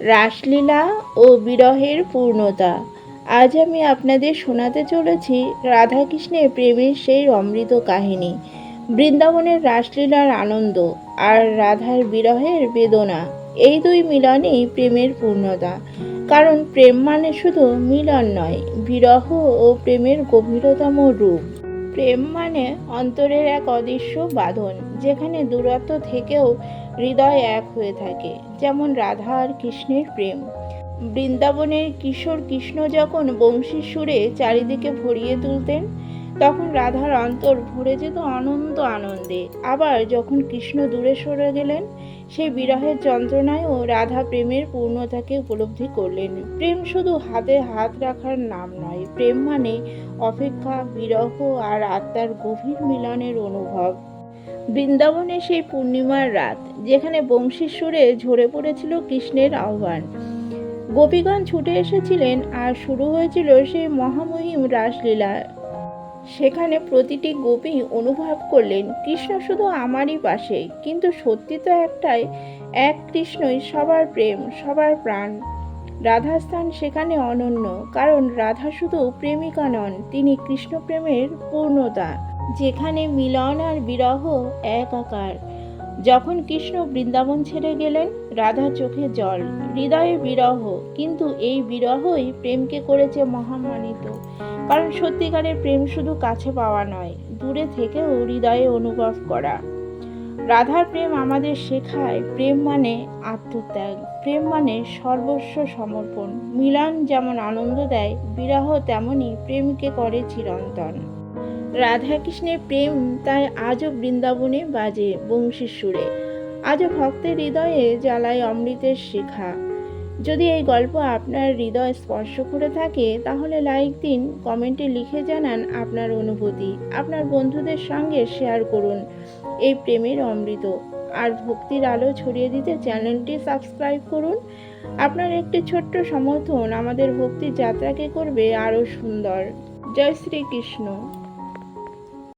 রাসলীলা ও বিরহের পূর্ণতা। আজ আমি আপনাদের শোনাতে চলেছি রাধাকৃষ্ণের প্রেমের সেই অমৃত কাহিনী, বৃন্দাবনের রাসলীলার আনন্দ আর রাধার বিরহের বেদনা। এই দুই মিলনেই প্রেমের পূর্ণতা, কারণ প্রেম মানে শুধু মিলন নয়, বিরহ ও প্রেমের গভীরতম রূপ। প্রেম মানে অন্তরের এক অদৃশ্য বাঁধন, যেখানে দূরত্ব থেকেও হৃদয় এক হয়ে থাকে, যেমন রাধা আর কৃষ্ণের প্রেম। বৃন্দাবনের কিশোর কৃষ্ণ যখন বংশী সুরে চারিদিকে ভরিয়ে তুলতেন তখন রাধার অন্তর ভরে যেত আনন্দ আনন্দে। আবার যখন কৃষ্ণ দূরে সরে গেলেন, সেই বিরহের যন্ত্রণায়ও রাধা প্রেমের পূর্ণতাকে উপলব্ধি করলেন। প্রেম শুধু হাতে হাত রাখার নাম নয়, প্রেম মানে অপেক্ষা, বিরহ আর আত্মার গভীর মিলনের অনুভব। বৃন্দাবনে সেই পূর্ণিমার রাত, যেখানে বংশীর সুরে ঝরে পড়েছিল কৃষ্ণের আহ্বান। গোপীগণ ছুটে এসেছিলেন আর শুরু হয়েছিল সেই মহামহিম রাসলীলা। সেখানে প্রতিটি গোপী অনুভব করলেন, কৃষ্ণ শুধু আমারই পাশে, কিন্তু সত্যি তো একটাই, এক কৃষ্ণই সবার প্রেম, সবার প্রাণ। রাধাস্থান সেখানে অনন্য, কারণ রাধা শুধু প্রেমিকা নন, তিনি কৃষ্ণ প্রেমের পূর্ণতা। যেখানে মিলন আর বিরহ এক আকার যখন কৃষ্ণ বৃন্দাবন ছেড়ে গেলেন, রাধা চোখে জল, হৃদয়ে বিরহ, কিন্তু এই বিরহই প্রেমকে করেছে মহামানিত। কারণ সত্যিকারের প্রেম শুধু কাছে পাওয়া নয়, দূরে থেকেও হৃদয়ে অনুভব করা। রাধার প্রেম আমাদের শেখায়, প্রেম মানে আত্মত্যাগ, প্রেম মানে সর্বস্ব সমর্পণ। মিলন যেমন আনন্দ দেয়, বিরহ তেমনই প্রেমকে করে চিরন্তন। রাধাকৃষ্ণের প্রেম তাই আজও বৃন্দাবনে বাজে বংশীর সুরে। আজও ভক্তের হৃদয়ে জ্বালায় অমৃতের শিখা। যদি এই গল্প আপনার হৃদয় স্পর্শ করে থাকে, তাহলে লাইক দিন কমেন্টে লিখে জানান আপনার অনুভূতি। আপনার বন্ধুদের সঙ্গে শেয়ার করুন এই প্রেমের অমৃত। আর ভক্তির আলো ছড়িয়ে দিতে চ্যানেলটি সাবস্ক্রাইব করুন। আপনার একটি ছোট্ট সমর্থন আমাদের ভক্তির যাত্রাকে করবে আরও সুন্দর। জয় শ্রীকৃষ্ণ।